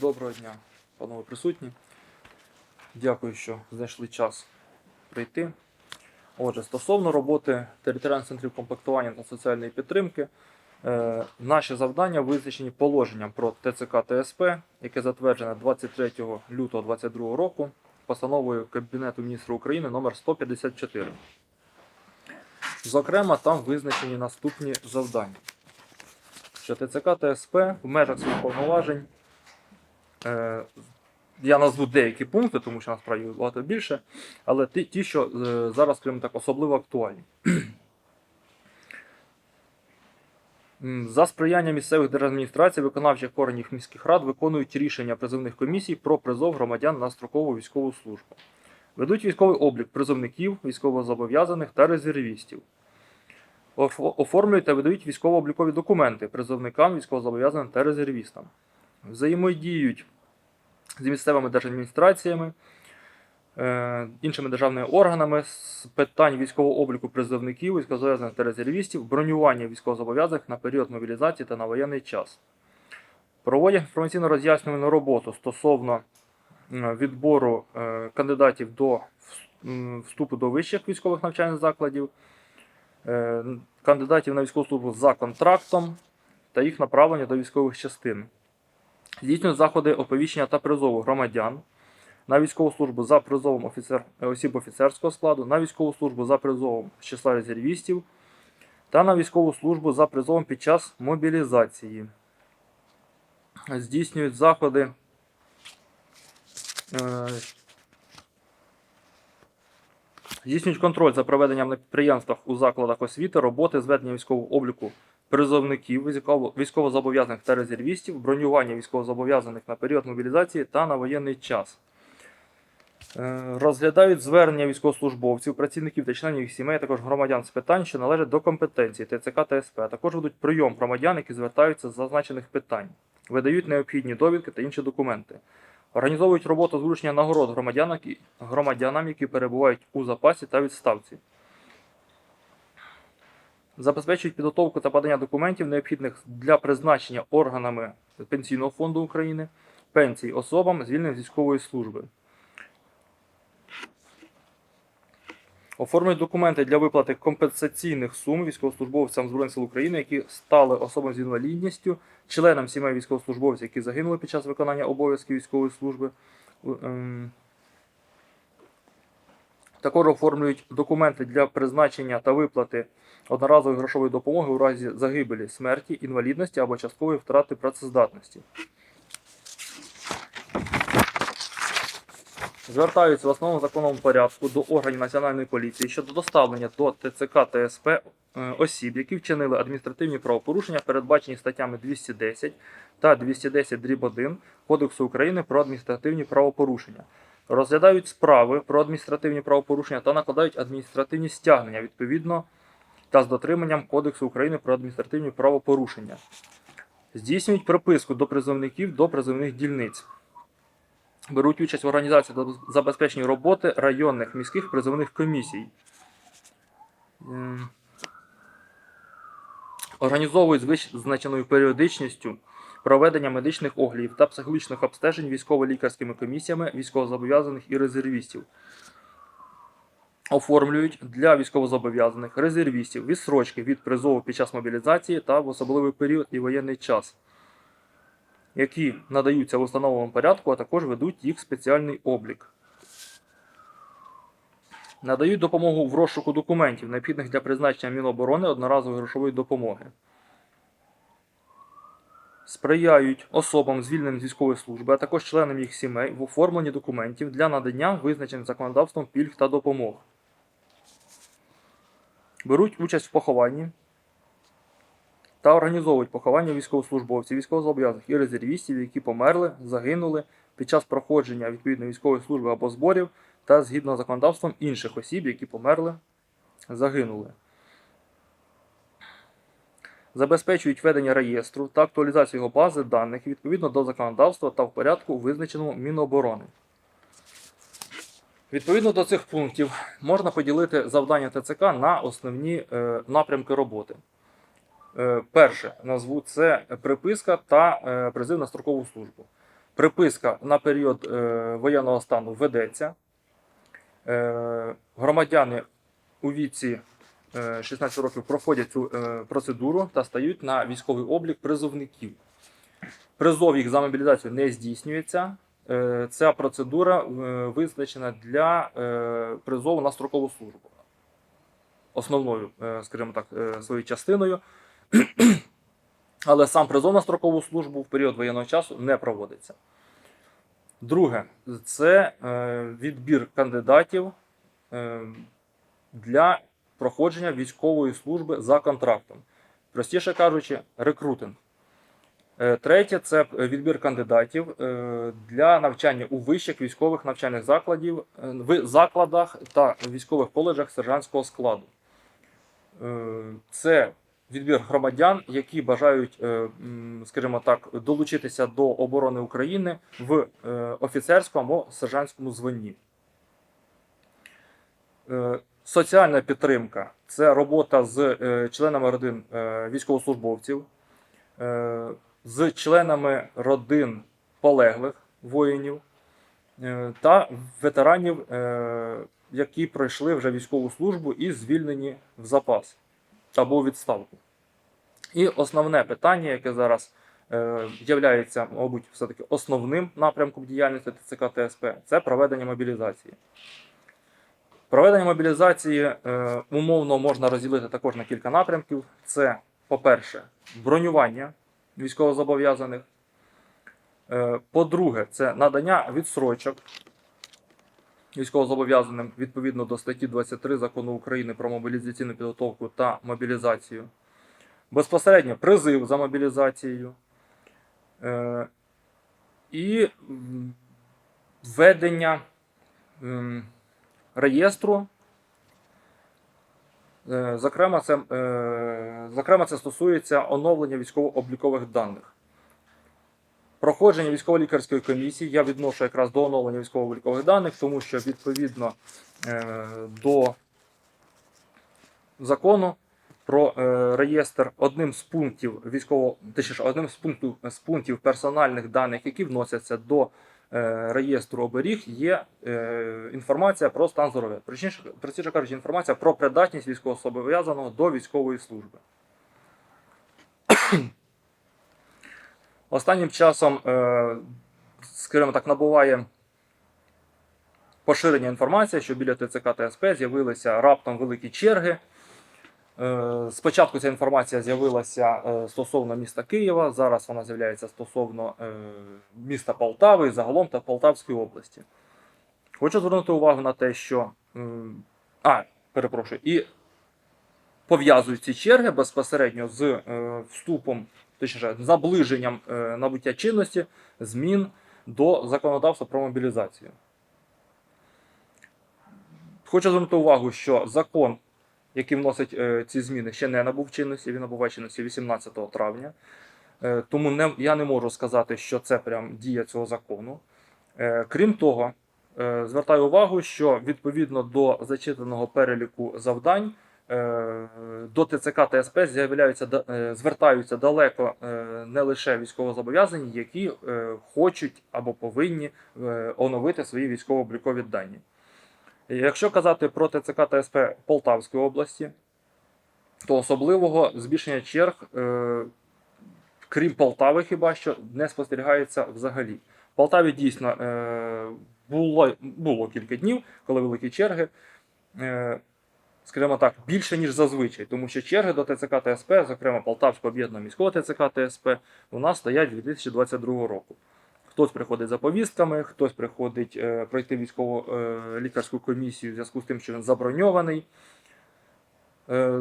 Доброго дня, панове присутні. Дякую, що знайшли час прийти. Отже, стосовно роботи територіальних центрів комплектування та соціальної підтримки, е, наші завдання визначені положенням про ТЦК ТСП, яке затверджене 23 лютого 2022 року постановою Кабінету міністрів України номер 154. Зокрема, там визначені наступні завдання. Що ТЦК ТСП в межах своїх повноважень Я назву деякі пункти, тому що насправді багато більше, але ті, ті що е, зараз, скажімо так, особливо актуальні. За сприяння місцевих держадміністрацій, виконавчих органів міських рад виконують рішення призовних комісій про призов громадян на строкову військову службу. Ведуть військовий облік призовників, військовозобов'язаних та резервістів. Оформлюють та видають військово-облікові документи призовникам, військовозобов'язаним та резервістам взаємодіють з місцевими держадміністраціями, е, іншими державними органами з питань військового обліку призовників, військовозобов'язаних та резервістів, бронювання військовозобов'язаних на період мобілізації та на воєнний час. Проводять інформаційно роз'яснювальну роботу стосовно відбору е, кандидатів до вступу до вищих військових навчальних закладів, е, кандидатів на військову службу за контрактом та їх направлення до військових частин здійснюють заходи оповіщення та призову громадян на військову службу за призовом офіцер, осіб офіцерського складу, на військову службу за призовом з числа резервістів та на військову службу за призовом під час мобілізації. Здійснюють заходи. е, Здійснюють контроль за проведенням на підприємствах у закладах освіти, роботи, зведення військового обліку призовників, військово- військовозобов'язаних та резервістів, бронювання військовозобов'язаних на період мобілізації та на воєнний час. Е, Розглядають звернення військовослужбовців, працівників та членів їх сімей, а також громадян з питань, що належать до компетенції ТЦК та СП, а також ведуть прийом громадян, які звертаються з зазначених питань, видають необхідні довідки та інші документи. Організовують роботу з вручення нагород громадян, громадянам, які перебувають у запасі та відставці забезпечують підготовку та подання документів, необхідних для призначення органами Пенсійного фонду України пенсій особам, звільненим з військової служби. Оформлюють документи для виплати компенсаційних сум військовослужбовцям Збройних сил України, які стали особам з інвалідністю, членам сімей військовослужбовців, які загинули під час виконання обов'язків військової служби. Також оформлюють документи для призначення та виплати одноразової грошової допомоги у разі загибелі, смерті, інвалідності або часткової втрати працездатності. Звертаються в основному законному порядку до органів Національної поліції щодо доставлення до ТЦК та СП е, осіб, які вчинили адміністративні правопорушення, передбачені статтями 210 та 210 дріб 1 Кодексу України про адміністративні правопорушення. Розглядають справи про адміністративні правопорушення та накладають адміністративні стягнення відповідно та з дотриманням Кодексу України про адміністративні правопорушення. Здійснюють приписку до призовників до призовних дільниць. Беруть участь в організації та забезпеченні роботи районних міських призовних комісій. Ем, Організовують з визначеною періодичністю проведення медичних оглядів та психологічних обстежень військово-лікарськими комісіями військовозобов'язаних і резервістів. Оформлюють для військовозобов'язаних резервістів відсрочки від призову під час мобілізації та в особливий період і воєнний час, які надаються в установленому порядку, а також ведуть їх спеціальний облік. Надають допомогу в розшуку документів, необхідних для призначення Міноборони одноразової грошової допомоги. Сприяють особам, звільненим з військової служби, а також членам їх сімей в оформленні документів для надання визначених законодавством пільг та допомог. Беруть участь в похованні та організовують поховання військовослужбовців, військовозобов'язаних і резервістів, які померли, загинули під час проходження відповідної військової служби або зборів та згідно з законодавством інших осіб, які померли, загинули. Забезпечують ведення реєстру та актуалізацію його бази даних відповідно до законодавства та в порядку, визначеному Міноборони. Відповідно до цих пунктів можна поділити завдання ТЦК на основні е, напрямки роботи. Е, перше назву це приписка та е, призив на строкову службу. Приписка на період е, воєнного стану ведеться. Е, громадяни у віці 16 років проходять цю е, процедуру та стають на військовий облік призовників. Призов їх за мобілізацію не здійснюється. Е, Ця процедура е, визначена для е, призову на строкову службу. Основною, е, скажімо так, е, своєю частиною. Але сам призов на строкову службу в період воєнного часу не проводиться. Друге, це е, відбір кандидатів е, для проходження військової служби за контрактом. Простіше кажучи, рекрутинг. Е, Третє це відбір кандидатів е, для навчання у вищих військових навчальних закладів, е, в закладах та військових коледжах сержантського складу. Е, Це відбір громадян, які бажають, е, скажімо так, долучитися до оборони України в е, офіцерському або сержантському званні. Соціальна підтримка це робота з е, членами родин е, військовослужбовців, е, з членами родин полеглих воїнів та ветеранів, які пройшли вже військову службу і звільнені в запас або відставку. І основне питання, яке зараз являється, мабуть, все-таки основним напрямком діяльності ТЦК ТСП, це проведення мобілізації. Проведення мобілізації е, умовно можна розділити також на кілька напрямків. Це, по-перше, бронювання військовозобов'язаних. Е, По-друге, це надання відсрочок військовозобов'язаним відповідно до статті 23 закону України про мобілізаційну підготовку та мобілізацію. Безпосередньо призив за мобілізацією. Е, І введення реєстру. Е, Зокрема, це, е, зокрема, це стосується оновлення військово-облікових даних. Проходження військово-лікарської комісії я відношу якраз до оновлення військово-облікових даних, тому що відповідно е, до закону про реєстр одним з пунктів військово, точніше, одним з пунктів, з пунктів персональних даних, які вносяться до реєстру оберіг, є е, інформація про стан здоров'я. Простіше, кажучи, інформація про придатність військовозобов'язаного до військової служби. Останнім часом, е, скажімо так, набуває поширення інформації, що біля ТЦК та СП з'явилися раптом великі черги. Е, Спочатку ця інформація з'явилася е, стосовно міста Києва, зараз вона з'являється стосовно е, міста Полтави і загалом та Полтавської області. Хочу звернути увагу на те, що. А, перепрошую, і пов'язують ці черги безпосередньо з вступом, точніше, наближенням набуття чинності змін до законодавства про мобілізацію. Хочу звернути увагу, що закон, який вносить е, ці зміни, ще не набув чинності, він набуває чинності 18 травня. Е, тому не, я не можу сказати, що це прям дія цього закону. Е, крім того, звертаю увагу, що відповідно до зачитаного переліку завдань до ТЦК та СП з'являються звертаються далеко не лише військовозобов'язані, які хочуть або повинні оновити свої військово-облікові дані. Якщо казати про ТЦК та СП Полтавської області, то особливого збільшення черг, е, крім Полтави, хіба що не спостерігається взагалі. В Полтаві дійсно е, було, було кілька днів, коли великі черги. Е, скажімо так, більше, ніж зазвичай, тому що черги до ТЦК та СП, зокрема Полтавського об'єднаного міського ТЦК та СП, у нас стоять 2022 року. Хтось приходить за повістками, хтось приходить е, пройти військово е, лікарську комісію в зв'язку з тим, що він заброньований. Е,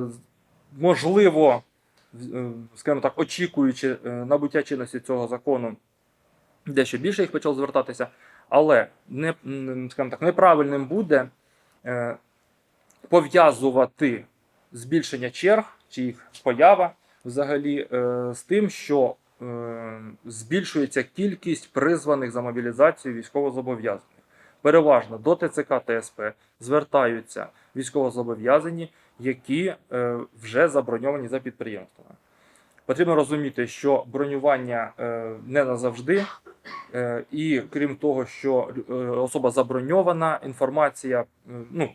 можливо, скажімо так, очікуючи набуття чинності цього закону, дещо більше їх почало звертатися, але не, скажімо так, неправильним буде пов'язувати збільшення черг чи їх поява взагалі з тим, що збільшується кількість призваних за мобілізацію військовозобов'язаних. Переважно до ТЦК ТСП звертаються військовозобов'язані, які е, вже заброньовані за підприємствами. Потрібно розуміти, що бронювання е, не назавжди, е, і крім того, що е, особа заброньована, інформація, е, ну,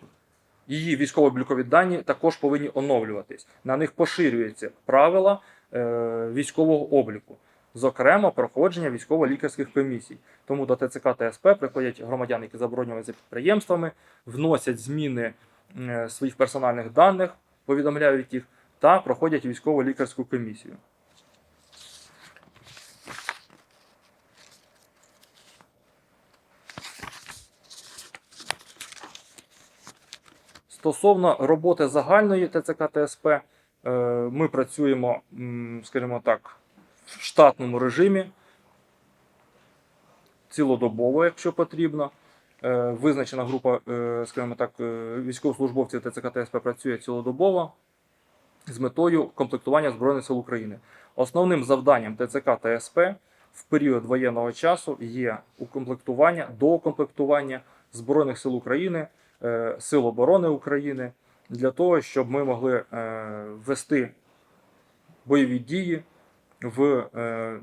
її військово-облікові дані також повинні оновлюватись. На них поширюються правила е, військового обліку, зокрема проходження військово-лікарських комісій. Тому до ТЦК та СП приходять громадяни, які забронювані за підприємствами, вносять зміни е, своїх персональних даних, повідомляють їх та проходять військово-лікарську комісію. Стосовно роботи загальної ТЦК ТСП, е, ми працюємо, скажімо так, в штатному режимі, цілодобово, якщо потрібно. Е, Визначена група, е, скажімо так, е, військовослужбовців ТЦК ТСП працює цілодобово з метою комплектування Збройних сил України. Основним завданням ТЦК ТСП в період воєнного часу є укомплектування, доукомплектування Збройних сил України, е, Сил оборони України для того, щоб ми могли е, вести бойові дії в е,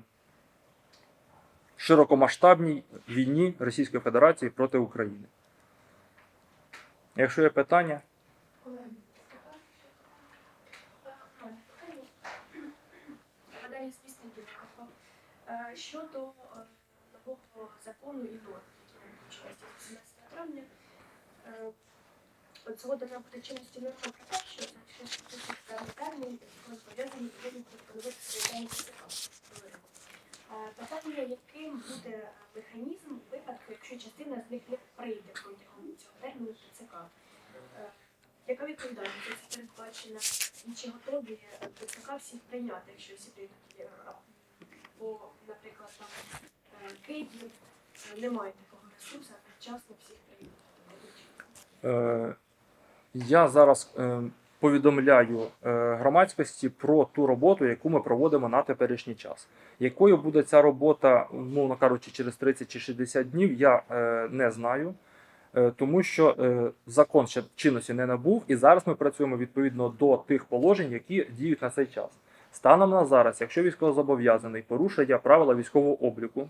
широкомасштабній війні Російської Федерації проти України. Якщо є питання, Щодо е, нового закону і почалися 18 травня, от згодом набути чинності норма про те, що значить певний термін який пов'язані повинні пропонувати свої ЦК. Питання, яким буде е, механізм випадку, якщо частина з них не прийде протягом цього терміну ТЦК? Е, Яка відповідальність передбачена? І чи готові е, ТЦК всіх прийняти, якщо всі прийдуть? Е, Бо, наприклад, там е, Київ е, немає такого ресурсу, а вчасно всіх прийняти. Я зараз е, повідомляю е, громадськості про ту роботу, яку ми проводимо на теперішній час. Якою буде ця робота, умовно кажучи, через 30 чи 60 днів, я е, не знаю, тому що закон ще чинності не набув, і зараз ми працюємо відповідно до тих положень, які діють на цей час. Станом на зараз, якщо військовозобов'язаний порушує правила військового обліку,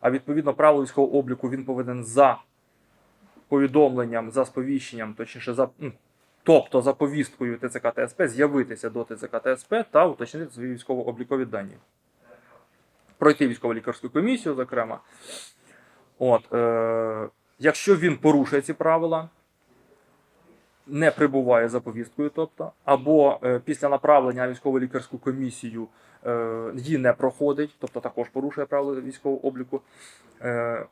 а відповідно правила військового обліку він повинен за повідомленням, за сповіщенням, точніше, за, тобто за повісткою ТЦК ТСП, з'явитися до ТЦК ТСП та уточнити свої військово-облікові дані. Пройти військово-лікарську комісію, зокрема. От, е, якщо він порушує ці правила, не прибуває за повісткою, тобто, або е, після направлення на військово-лікарську комісію е, її не проходить, тобто також порушує правила військового обліку. Е,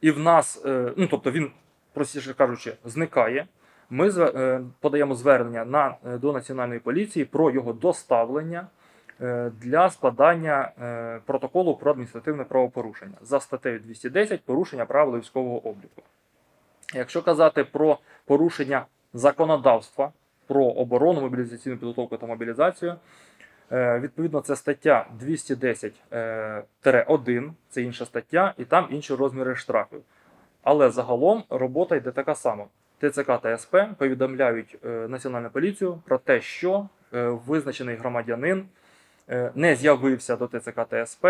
і в нас, е, ну тобто він, простіше кажучи, зникає. Ми е, подаємо звернення на, е, до Національної поліції про його доставлення е, для складання протоколу про адміністративне правопорушення за статтею 210 порушення правил військового обліку. Якщо казати про порушення законодавства про оборону, мобілізаційну підготовку та мобілізацію, відповідно, це стаття 210-1, це інша стаття, і там інші розміри штрафів. Але загалом робота йде така сама. ТЦК та СП повідомляють е, Національну поліцію про те, що е, визначений громадянин е, не з'явився до ТЦК та СП,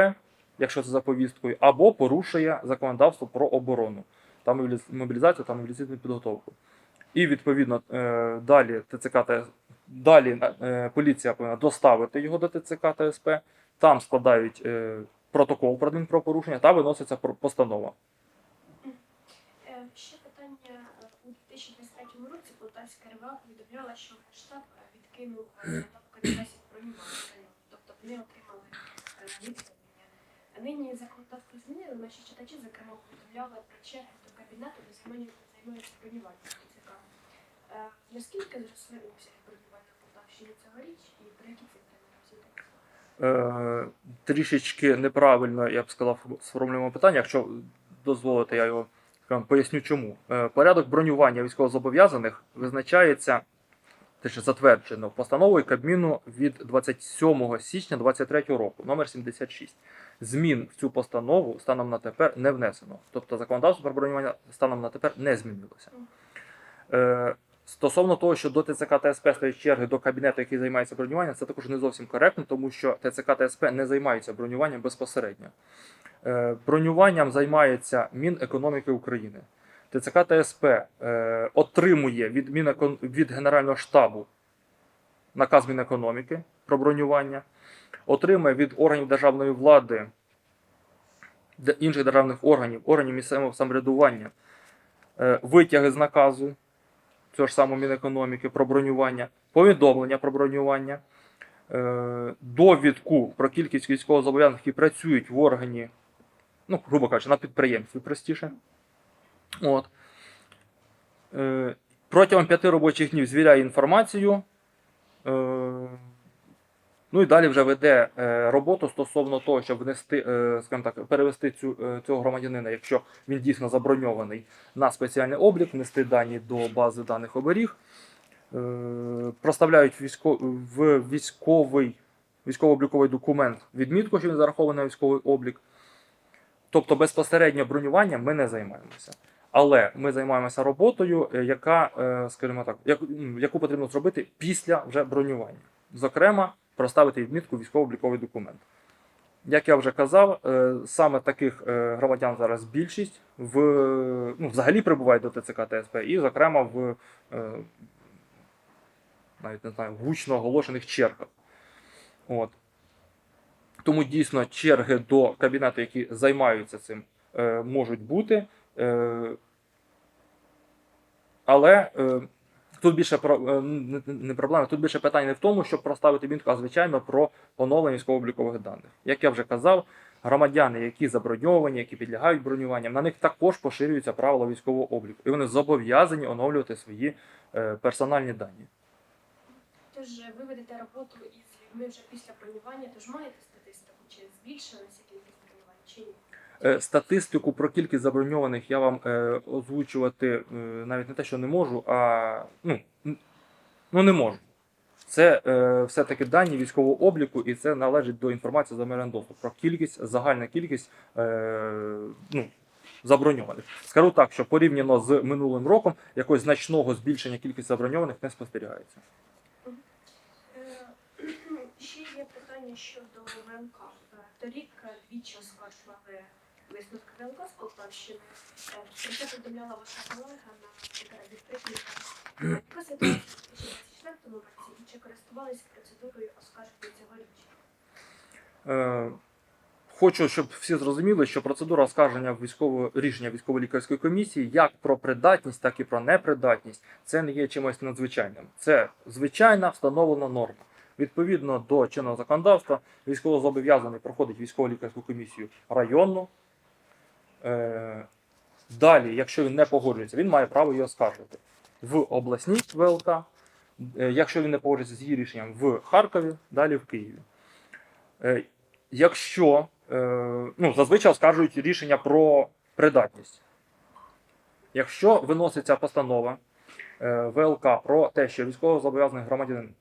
якщо це за повісткою, або порушує законодавство про оборону та мобілізацію та мобілізаційну підготовку. І відповідно далі ТЦК та далі поліція повинна доставити його до ТЦК та СП, там складають протокол про адмінправопорушення та виноситься постанова. Е, Ще питання е, у 2023 році Полтавська повідомляла, що штаб відкинув е, кандидатів про району, тобто вони отримали е, відповідення. Нині законодавство змінили, наші читачі, зокрема, повідомляли про черги до кабінету, де займаються займаються бронюванням ТЦК. Е, Наскільки зросли обсяги бронювання в Полтавщині цьогоріч і про які цифри ми розуміємо? Е, трішечки неправильно, я б сказав, сформулюємо питання. Якщо дозволите, я його поясню чому. Е, порядок бронювання військовозобов'язаних визначається теж затверджено постановою Кабміну від 27 січня 2023 року, номер 76. Змін в цю постанову станом на тепер не внесено. Тобто законодавство про бронювання станом на тепер не змінилося. Е, Стосовно того, що до ТЦК та СП стоять черги до кабінету, який займається бронюванням, це також не зовсім коректно, тому що ТЦК та СП не займаються бронюванням безпосередньо. Е, Бронюванням займається Мінекономіки України. ТЦК та СП е, отримує від, Мінекон... від Генерального штабу наказ Мінекономіки про бронювання, отримує від органів державної влади, інших державних органів, органів місцевого самоврядування е, витяги з наказу цього ж самого Мінекономіки про бронювання, повідомлення про бронювання, довідку про кількість військовозобов'язаних, які працюють в органі, ну, грубо кажучи, на підприємстві простіше. От. Е, Протягом п'яти робочих днів звіряє інформацію. Е, Ну і далі вже веде е, роботу стосовно того, щоб внести, е, скажімо так, перевести цю, е, цього громадянина, якщо він дійсно заброньований, на спеціальний облік, внести дані до бази даних оберіг, проставляють військо, в військовий, військово-обліковий документ відмітку, що він зарахований на військовий облік. Тобто безпосередньо бронюванням ми не займаємося. Але ми займаємося роботою, е, яка, е, скажімо так, яку, потрібно зробити після вже бронювання. Зокрема, проставити відмітку військово-обліковий документ. Як я вже казав, е, саме таких громадян зараз більшість в, ну, взагалі прибувають до ТЦК та СП, і, зокрема, в навіть не знаю, гучно оголошених чергах. От. Тому дійсно черги до кабінету, які займаються цим, е, можуть бути. Е, але е, тут більше не- проблема, тут більше питання не в тому, щоб проставити мітку, а звичайно про оновлення військово-облікових даних. Як я вже казав, громадяни, які заброньовані, які підлягають бронюванням, на них також поширюються правила військового обліку, і вони зобов'язані оновлювати свої персональні дані. Тож ви ведете роботу із людьми вже після бронювання, тож маєте чи збільшилася кількість бронювань, чи ні? Е, Статистику про кількість заброньованих я вам е, озвучувати е, навіть не те, що не можу, а ну, ну не можу. Це е, все-таки дані військового обліку, і це належить до інформації за мерен доступ про кількість, загальна кількість е, ну, заброньованих. Скажу так, що порівняно з минулим роком якогось значного збільшення кількості заброньованих не спостерігається. Е, Ще є питання щодо ВМК. Торік е, двічі оскаржували висновки ВМК з Полтавщини. Е, Про це повідомляла ваша колега на відкритій. Ситуація у 2024 році і чи користувалися процедурою оскарження цьогоріч? Е, Хочу, щоб всі зрозуміли, що процедура оскарження військового рішення військово-лікарської комісії як про придатність, так і про непридатність це не є чимось надзвичайним. Це звичайна встановлена норма. Відповідно до чинного законодавства, військовозобов'язаний проходить військово-лікарську комісію районну. Е, Далі, якщо він не погоджується, він має право її оскаржити в обласній ВЛК. Е, Якщо він не погоджується з її рішенням в Харкові, далі в Києві. Е, Якщо ну, зазвичай оскаржують рішення про придатність. Якщо виноситься постанова ВЛК про те, що військовозобов'язаний громадянин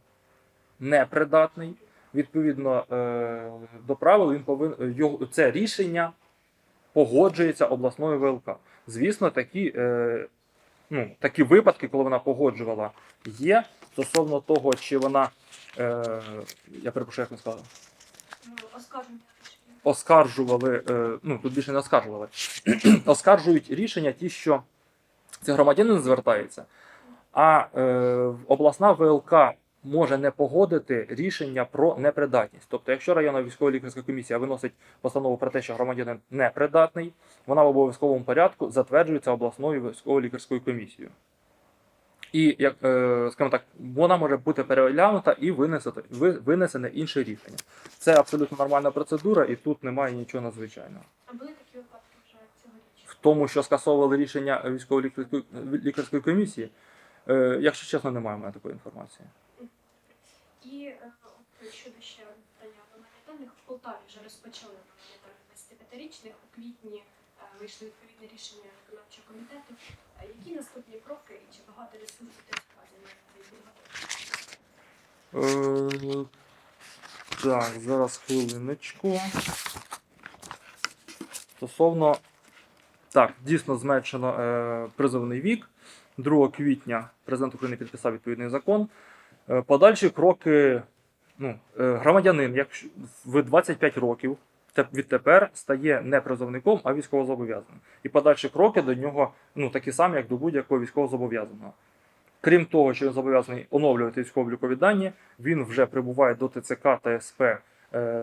непридатний, відповідно е, до правил, він повинен його це рішення погоджується обласною ВЛК. Звісно, такі, е, ну, такі випадки, коли вона погоджувала, є. Стосовно того, чи вона, е, я перепрошую, як не сказав, Ну, оскаржували, ну тут більше не оскаржували, оскаржують рішення ті, що це громадянин звертається, а е, обласна ВЛК може не погодити рішення про непридатність. Тобто, якщо районна військова лікарська комісія виносить постанову про те, що громадянин непридатний, вона в обов'язковому порядку затверджується обласною військовою лікарською комісією. І як е, скажімо так, вона може бути переглянута і винесена, ви- винесене інше рішення. Це абсолютно нормальна процедура, і тут немає нічого надзвичайного. А були такі випадки вже цьогоріч? В тому, що скасовували рішення військової лікарської, лікарської комісії, е, якщо чесно, немає в мене такої інформації. І е, щодо ще питання даних, в Полтаві вже розпочали даних 25-річних. У квітні е, вийшли відповідне рішення виконавчого комітету. Е, Які наступні кроки і чи багато ресурсів цей? Е, так, зараз хвилиночку. Стосовно. Так, дійсно зменшено е, призовний вік. 2 квітня президент України підписав відповідний закон. Е, Подальші кроки, ну, е, громадянин, якщо в 25 років відтепер стає не призовником, а військовозобов'язаним. І подальші кроки до нього ну, такі самі, як до будь-якого військовозобов'язаного. Крім того, що він зобов'язаний оновлювати військово-облікові дані, він вже прибуває до ТЦК та СП е,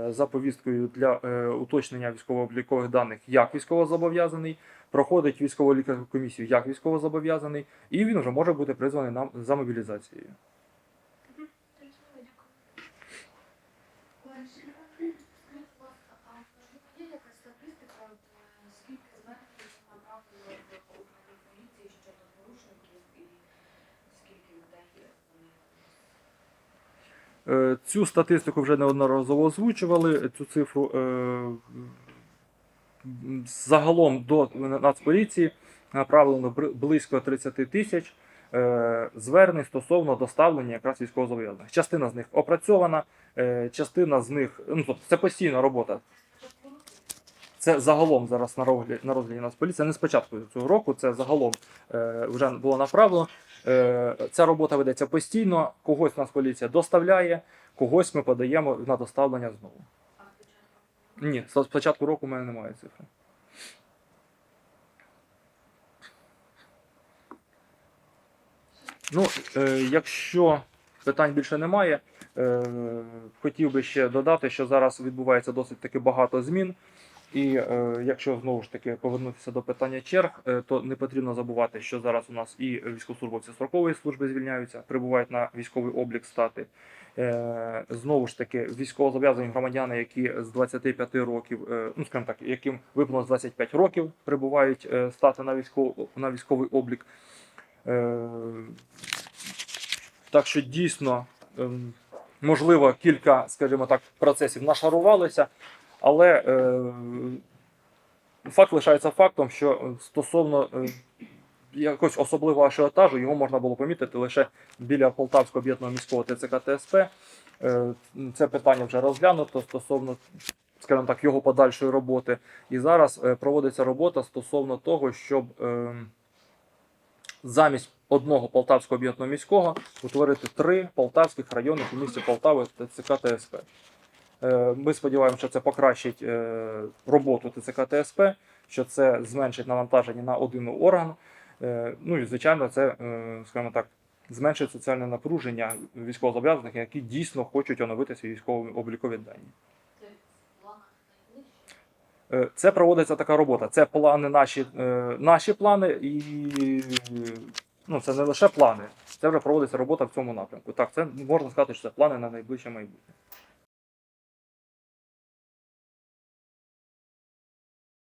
за повісткою для уточнення військово-облікових даних як військовозобов'язаний, проходить військово лікарську комісію як військовозобов'язаний, і він вже може бути призваний за мобілізацією. Зрозуміло, дякую. Скажіть, будь ласка, а можливо є якась статистика, от, е, скільки звернень направлено до органів поліції щодо порушників і скільки людей вони Е, Цю статистику вже неодноразово озвучували. Цю цифру е, загалом до Нацполіції направлено близько 30 тисяч е, звернень стосовно доставлення якраз військовозобов'язаних. Частина з них опрацьована, е, частина з них ну, тобто це постійна робота. Це загалом зараз на розгляді, на розгляді Нацполіції. Це не з початку цього року, це загалом е, вже було направлено. Е, ця робота ведеться постійно. Когось Нацполіція доставляє, когось ми подаємо на доставлення знову. спочатку Ні, з початку року в мене немає цифри. Ну, е, якщо питань більше немає, е, хотів би ще додати, що зараз відбувається досить таки багато змін. І е, якщо знову ж таки повернутися до питання черг, е, то не потрібно забувати, що зараз у нас і військовослужбовці строкової служби звільняються, прибувають на військовий облік стати. Е, знову ж таки, військовозобов'язані громадяни, які з 25 років, е, ну скажімо так, яким виповнилось 25 років, прибувають е, стати на військовий, на військовий облік. Е, так що дійсно, ем, можливо, кілька, скажімо так, процесів нашарувалися, але е, факт лишається фактом, що стосовно е, якогось особливого ажіотажу його можна було помітити лише біля Полтавського об'єднаного міського ТЦК ТСП. Е, Це питання вже розглянуто стосовно, скажімо так, його подальшої роботи. І зараз е, проводиться робота стосовно того, щоб е, замість одного Полтавського об'єднаного міського утворити три полтавських районних у місті Полтави ТЦК ТСП. Е, Ми сподіваємося, що це покращить е, роботу ТЦК ТСП, що це зменшить навантаження на один орган. Е, Ну і звичайно, це, скажімо так, зменшить соціальне напруження військовозобов'язаних, які дійсно хочуть оновити свої військові облікові дані. це проводиться така робота. Це плани наші, наші плани, і ну, це не лише плани, це вже проводиться робота в цьому напрямку. Так, це можна сказати, що це плани на найближче майбутнє.